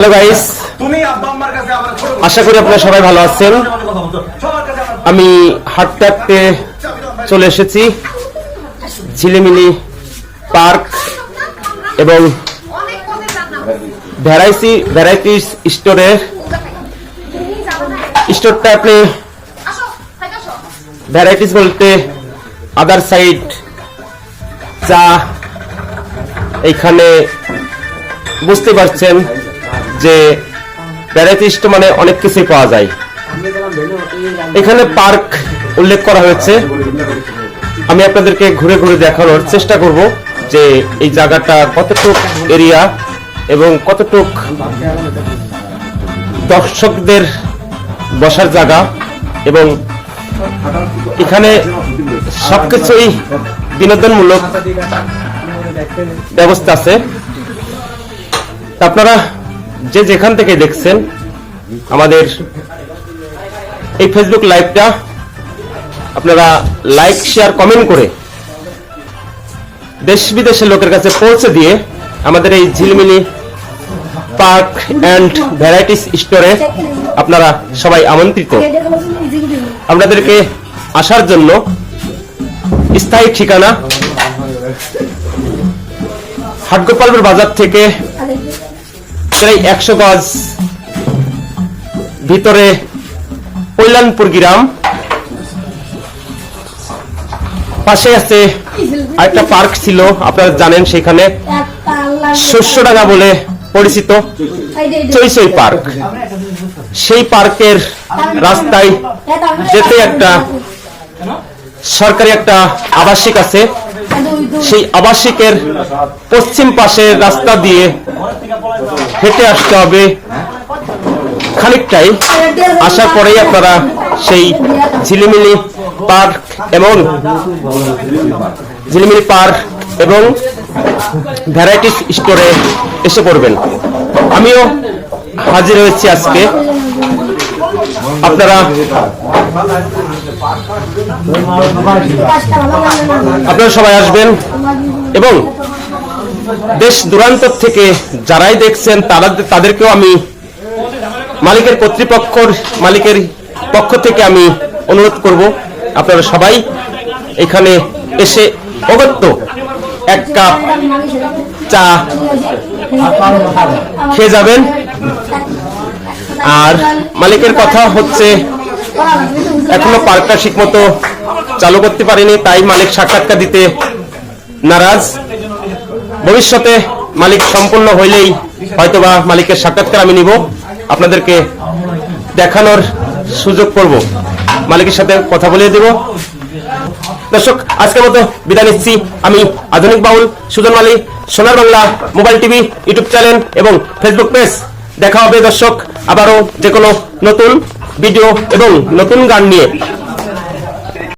Hello guys আশা করি আপনারা সবাই ভালো আছেন। আমি হাঁটতে হাঁটতে চলে এসেছি। ঝিলিমিলি পার্ক এবং ভ্যারাইটি ভ্যারাইটিস স্টোরে। স্টোরটা আপনি ভ্যারাইটিস বলতে আদার সাইড চা এইখানে বুঝতে পারছেন। যে ভ্যারাইটি স্টোর মানে অনেক কিছুই পাওয়া যায়। এখানে পার্ক উল্লেখ করা হয়েছে। আমি আপনাদেরকে ঘুরে ঘুরে দেখানোর চেষ্টা করব যে এই জায়গাটা কতটুক এরিয়া এবং কতটুক দর্শকদের বসার জায়গা এবং এখানে সবকিছুই বিনোদনমূলক ব্যবস্থা আছে। আপনারা যে যেখান থেকে দেখছেন আমাদের এই ফেসবুক লাইভটা আপনারা লাইক শেয়ার কমেন্ট করে দেশ বিদেশের লোকের কাছে পৌঁছে দিয়ে আমাদের এই ঝিলমিলি পার্ক অ্যান্ড ভ্যারাইটিস স্টোরে আপনারা সবাই আমন্ত্রিত। আপনাদেরকে আসার জন্য স্থায়ী ঠিকানা হাটগোপালপুর বাজার থেকে প্রায় একশো গজ ভিতরে কল্যাণপুর গ্রাম। পাশে আছে আরেকটা পার্ক ছিল, আপনারা জানেন সেখানে। শস্যডাঙ্গা বলে পরিচিত। চৈচই পার্ক। সেই পার্কের রাস্তায় যেতে একটা সরকারি একটা আবাসিক আছে। সেই আবাসিকের পশ্চিম পাশের রাস্তা দিয়ে হেঁটে আসতে হবে। খানিকটাই আসার পরেই আপনারা সেই ঝিলিমিলি পার্ক এবং ঝিলিমিলি পার্ক এবং ভ্যারাইটিস স্টোরে এসে পড়বেন। আমিও হাজির হয়েছি আজকে। আপনারা আপনারা সবাই আসবেন এবং দেশ দূরান্তর থেকে যারাই দেখছেন, তারা তাদেরকেও আমি মালিকের কর্তৃপক্ষর মালিকের পক্ষ থেকে আমি অনুরোধ করব, আপনারা সবাই এখানে এসে অগত্য এক কাপ চা খেয়ে যাবেন। আর মালিকের কথা হচ্ছে, এখনও পার্কটা ঠিক মতো চালু করতে পারেনি, তাই মালিক সাক্ষাৎকার দিতে নারাজ। ভবিষ্যতে মালিক সম্পূর্ণ হইলেই হয়তোবা মালিকের সাক্ষাৎকার আমি নিব। আপনাদেরকে দেখানোর সুযোগ করব। মালিকের সাথে কথা বলিয়ে দেব। দর্শক, আজকের মতো বিদায় নিচ্ছি। আমি আধুনিক Baul, Sujan Mali, Sonar Bangla, mobile TV, YouTube channel এবং ফেসবুক পেজ। দেখা হবে দর্শক, আবারও যে কোনো নতুন ভিডিও এবং নতুন গান নিয়ে।